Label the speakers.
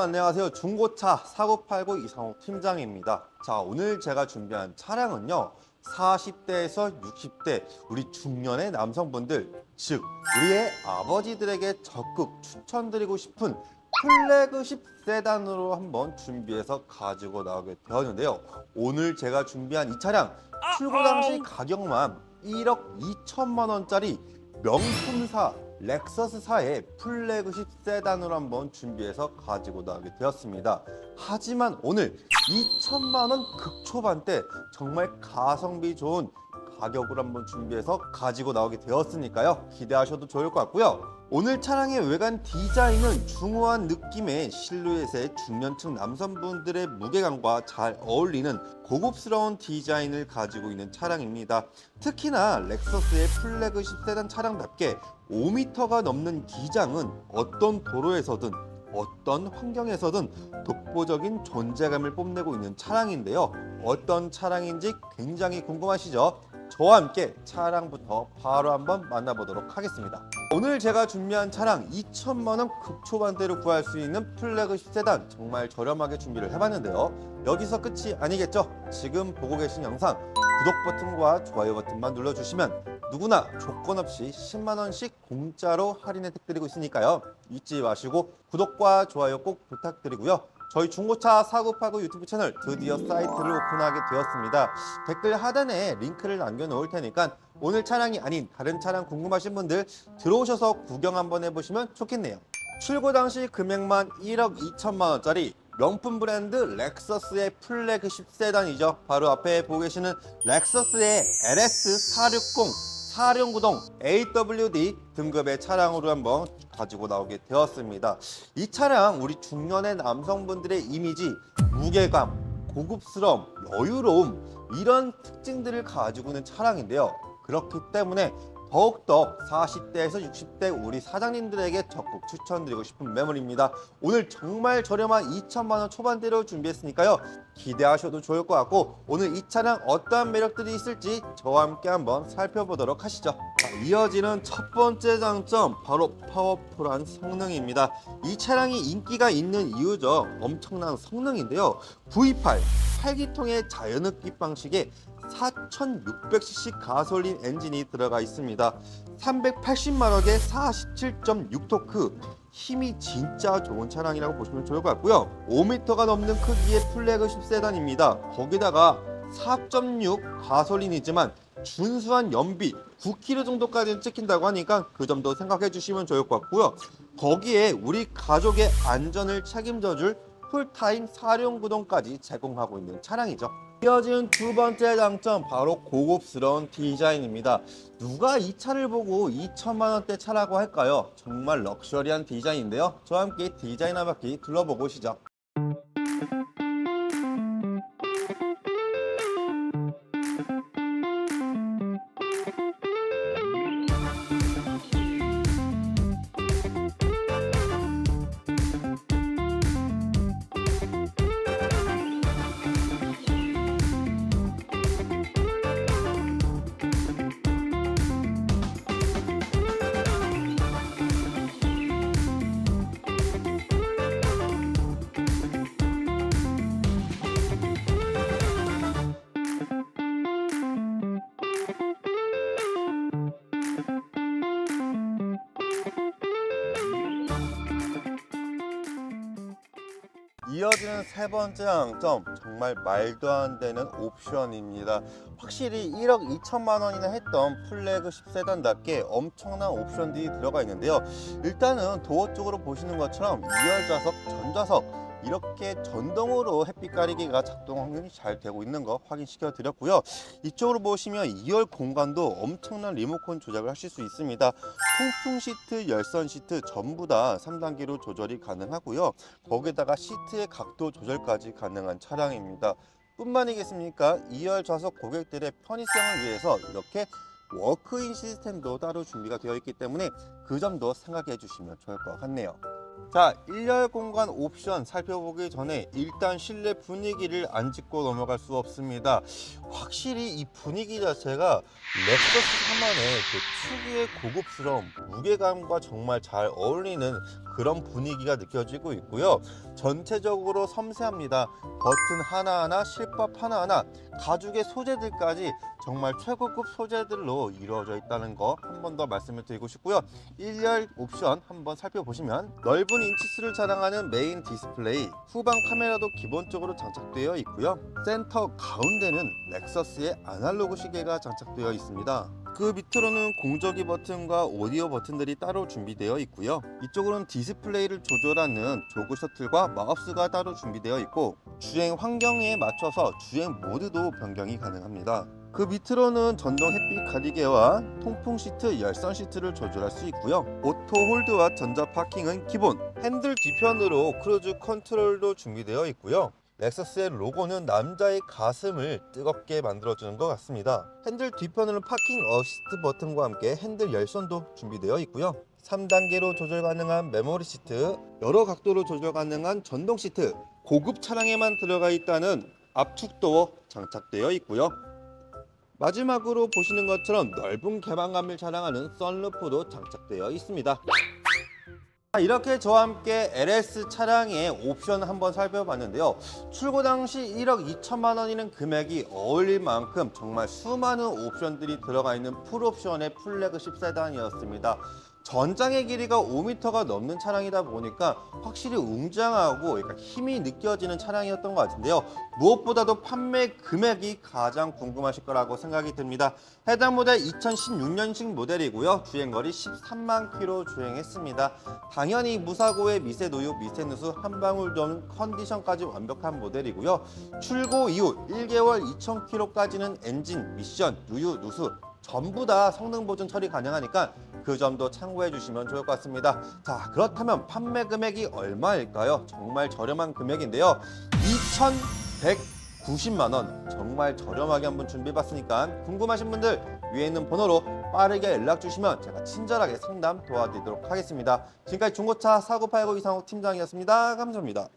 Speaker 1: 안녕하세요. 중고차 사고팔고 이상욱 팀장입니다. 자, 오늘 제가 준비한 차량은요. 40대에서 60대 우리 중년의 남성분들, 즉 우리의 아버지들에게 적극 추천드리고 싶은 플래그십 세단으로 한번 준비해서 가지고 나오게 되었는데요. 오늘 제가 준비한 이 차량 출고 당시 가격만 1억 2천만 원짜리 명품사 렉서스사의 플래그십 세단으로 한번 준비해서 가지고 나오게 되었습니다. 하지만 오늘 2천만 원 극초반대 정말 가성비 좋은 가격으로 한번 준비해서 가지고 나오게 되었으니까요. 기대하셔도 좋을 것 같고요. 오늘 차량의 외관 디자인은 중후한 느낌의 실루엣의 중년층 남성분들의 무게감과 잘 어울리는 고급스러운 디자인을 가지고 있는 차량입니다. 특히나 렉서스의 플래그십 세단 차량답게 5m가 넘는 기장은 어떤 도로에서든 어떤 환경에서든 독보적인 존재감을 뽐내고 있는 차량인데요. 어떤 차량인지 굉장히 궁금하시죠? 저와 함께 차량부터 바로 한번 만나보도록 하겠습니다. 오늘 제가 준비한 차량 2천만 원 극초반대로 구할 수 있는 플래그십 세단 정말 저렴하게 준비를 해봤는데요. 여기서 끝이 아니겠죠? 지금 보고 계신 영상 구독 버튼과 좋아요 버튼만 눌러주시면 누구나 조건 없이 10만 원씩 공짜로 할인 혜택 드리고 있으니까요. 잊지 마시고 구독과 좋아요 꼭 부탁드리고요. 저희 중고차 사고파고 유튜브 채널 드디어 사이트를 오픈하게 되었습니다. 댓글 하단에 링크를 남겨놓을 테니까 오늘 차량이 아닌 다른 차량 궁금하신 분들 들어오셔서 구경 한번 해보시면 좋겠네요. 출고 당시 금액만 1억 2천만 원짜리 명품 브랜드 렉서스의 플래그십 세단이죠. 바로 앞에 보고 계시는 렉서스의 LS460 사륜구동 AWD 등급의 차량으로 한번 가지고 나오게 되었습니다. 이 차량 우리 중년의 남성분들의 이미지, 무게감, 고급스러움, 여유로움 이런 특징들을 가지고 있는 차량인데요. 그렇기 때문에 더욱더 40대에서 60대 우리 사장님들에게 적극 추천드리고 싶은 매물입니다. 오늘 정말 저렴한 2천만 원 초반대로 준비했으니까요. 기대하셔도 좋을 것 같고 오늘 이 차량 어떠한 매력들이 있을지 저와 함께 한번 살펴보도록 하시죠. 자, 이어지는 첫 번째 장점 바로 파워풀한 성능입니다. 이 차량이 인기가 있는 이유죠. 엄청난 성능인데요. V8 8기통의 자연흡기 방식에 4600cc 가솔린 엔진이 들어가 있습니다. 380마력의 47.6토크 힘이 진짜 좋은 차량이라고 보시면 좋을 것 같고요. 5m가 넘는 크기의 플래그십 세단입니다. 거기다가 4.6 가솔린이지만 준수한 연비 9km 정도까지는 찍힌다고 하니까 그 점도 생각해 주시면 좋을 것 같고요. 거기에 우리 가족의 안전을 책임져 줄 풀타임 사륜 구동까지 제공하고 있는 차량이죠. 이어지는 두 번째 장점 바로 고급스러운 디자인입니다. 누가 이 차를 보고 2천만 원대 차라고 할까요? 정말 럭셔리한 디자인인데요. 저와 함께 디자인 한 바퀴 둘러보고 오시죠. 이어지는 세 번째 장점 정말 말도 안 되는 옵션입니다. 확실히 1억 2천만 원이나 했던 플래그십 세단답게 엄청난 옵션들이 들어가 있는데요. 일단은 도어 쪽으로 보시는 것처럼 2열 좌석, 전 좌석 이렇게 전동으로 햇빛 가리개가 작동 확률이 잘 되고 있는 거 확인시켜 드렸고요. 이쪽으로 보시면 2열 공간도 엄청난 리모컨 조작을 하실 수 있습니다. 통풍 시트, 열선 시트 전부 다 3단계로 조절이 가능하고요. 거기다가 시트의 각도 조절까지 가능한 차량입니다. 뿐만이겠습니까? 2열 좌석 고객들의 편의성을 위해서 이렇게 워크인 시스템도 따로 준비가 되어 있기 때문에 그 점도 생각해 주시면 좋을 것 같네요. 자, 1열 공간 옵션 살펴보기 전에 일단 실내 분위기를 안 짚고 넘어갈 수 없습니다. 확실히 이 분위기 자체가 렉서스 3만의 그 특유의 고급스러움, 무게감과 정말 잘 어울리는 그런 분위기가 느껴지고 있고요. 전체적으로 섬세합니다. 버튼 하나하나, 실밥 하나하나, 가죽의 소재들까지 정말 최고급 소재들로 이루어져 있다는 거 한 번 더 말씀을 드리고 싶고요. 1열 옵션 한번 살펴보시면 넓은 인치수를 자랑하는 메인 디스플레이, 후방 카메라도 기본적으로 장착되어 있고요. 센터 가운데는 렉서스의 아날로그 시계가 장착되어 있습니다. 그 밑으로는 공조기 버튼과 오디오 버튼들이 따로 준비되어 있고요. 이쪽으로는 디스플레이를 조절하는 조그 셔틀과 마우스가 따로 준비되어 있고 주행 환경에 맞춰서 주행 모드도 변경이 가능합니다. 그 밑으로는 전동 햇빛 가리개와 통풍 시트, 열선 시트를 조절할 수 있고요. 오토 홀드와 전자 파킹은 기본. 핸들 뒤편으로 크루즈 컨트롤도 준비되어 있고요. 렉서스의 로고는 남자의 가슴을 뜨겁게 만들어주는 것 같습니다. 핸들 뒤편으로는 파킹 어시스트 버튼과 함께 핸들 열선도 준비되어 있고요. 3단계로 조절 가능한 메모리 시트, 여러 각도로 조절 가능한 전동 시트, 고급 차량에만 들어가 있다는 압축 도어 장착되어 있고요. 마지막으로 보시는 것처럼 넓은 개방감을 자랑하는 썬루프도 장착되어 있습니다. 자, 이렇게 저와 함께 LS 차량의 옵션 한번 살펴봤는데요. 출고 당시 1억 2천만 원이는 금액이 어울릴 만큼 정말 수많은 옵션들이 들어가 있는 풀옵션의 플래그십 세단이었습니다. 전장의 길이가 5m가 넘는 차량이다 보니까 확실히 웅장하고 약간 힘이 느껴지는 차량이었던 것 같은데요. 무엇보다도 판매 금액이 가장 궁금하실 거라고 생각이 듭니다. 해당 모델 2016년식 모델이고요. 주행거리 13만 킬로 주행했습니다. 당연히 무사고의 미세 노유, 미세 누수 한 방울도 없는 컨디션까지 완벽한 모델이고요. 출고 이후 1개월 2,000킬로까지는 엔진, 미션, 누유, 누수 전부 다 성능 보증 처리 가능하니까 그 점도 참고해 주시면 좋을 것 같습니다. 자, 그렇다면 판매 금액이 얼마일까요? 정말 저렴한 금액인데요. 2,190만 원. 정말 저렴하게 한번 준비해 봤으니까 궁금하신 분들 위에 있는 번호로 빠르게 연락 주시면 제가 친절하게 상담 도와드리도록 하겠습니다. 지금까지 중고차 사고 팔고 이상욱 팀장이었습니다. 감사합니다.